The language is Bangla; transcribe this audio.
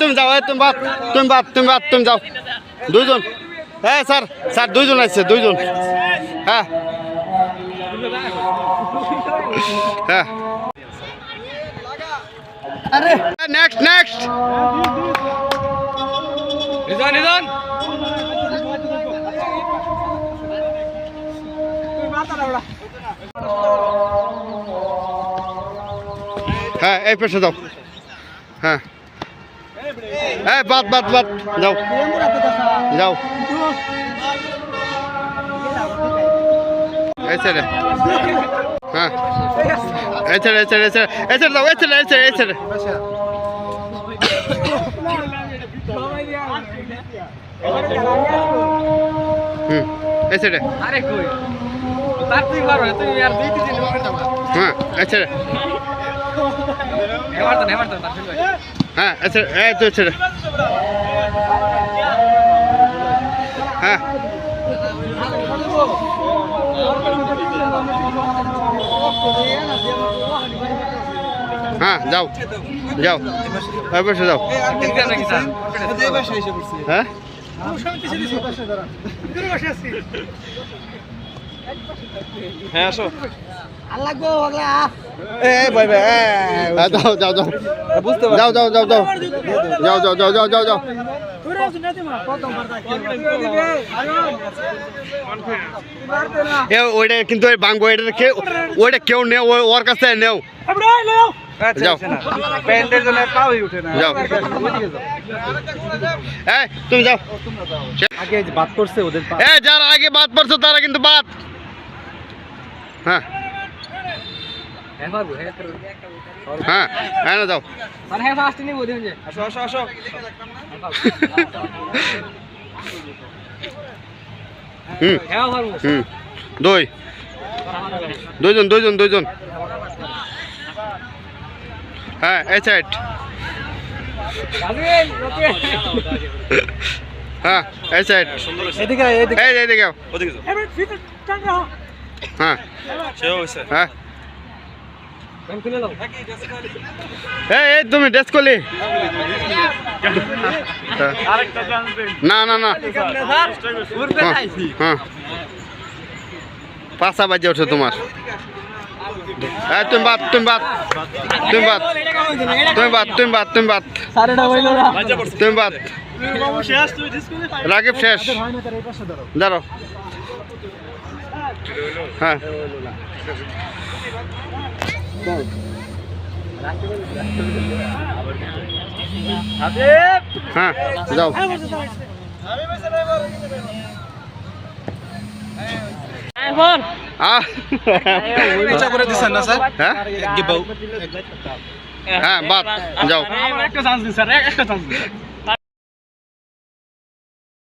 তুমি যাও তুমি বাদ তুমি বাদ তুমি বাদ তুমি যাও। দুইজন। হ্যাঁ স্যার স্যার, দুইজন আসছে দুইজন। হ্যাঁ। হ্যাঁ। নেক্সট নেক্সট নিজন নিজন। হ্যাঁ এই পেশে যাও। হ্যাঁ। এই, বাদ বাদ বাদ। যাও। যাও। এই ছেড়ে হ্যাঁ। এই ছেড়ে এই ছেড়ে এই ছেড়ে এই ছেড়ে যাও, এই ছেড়ে এই ছেড়ে এই ছেড়ে হুম, এই ছেড়ে আরে কই তার তুই পারো না তুই আর দুই তিন দিন হ্যাঁ এই এবার তো এবার তো তার হ্যাঁ এই তুই ছেড়ে। হ্যাঁ। হ্যাঁ যাও যাও। এই পাশে যাও। হ্যাঁ আসো। হ্যাঁ, যাও যাও যাও। বুঝতে যাও যাও যাও যাও। যাও যাও যাও যাও যাও যাও। ওইটা কিন্তু ওই বাঙ্গো এটা কেউ ওইটা কেউ নেও ওর কাছে নেও। না। যাও। এই তুমি যাও। আগে বাদ করছে ওদের এ যারা আগে বাদ পড়ছো তারা কিন্তু বাদ। হ্যাঁ। হ্যাঁ হ্যাঁ না যাও। মানে হ্যাঁ ফাস্ট নিব দিন যে আসো আসো আসো। হুম হ্যাঁ হুম। দুই। দুইজন দুইজন দুইজন। হ্যাঁ এই সাইড হ্যাঁ এই সাইড এদিকে এদিকে। হ্যাঁ। হ্যাঁ। এই তুমি না না না। হ্যাঁ, পাশা বাজে ওঠে তোমার। তুমি বাদ তুমি বাদ। তুমি বাদ। তুমি বাদ তুমি বাদ তুমি বাদ। তুমি বাদ। রাকিব শেষ। দাঁড়াও। হ্যাঁ। হ্যাঁ যাও। করে দিছেন না স্যার হ্যাঁ? হ্যাঁ বাদ যাও। একটা চান্স দিন স্যার একটা চান্স দিন।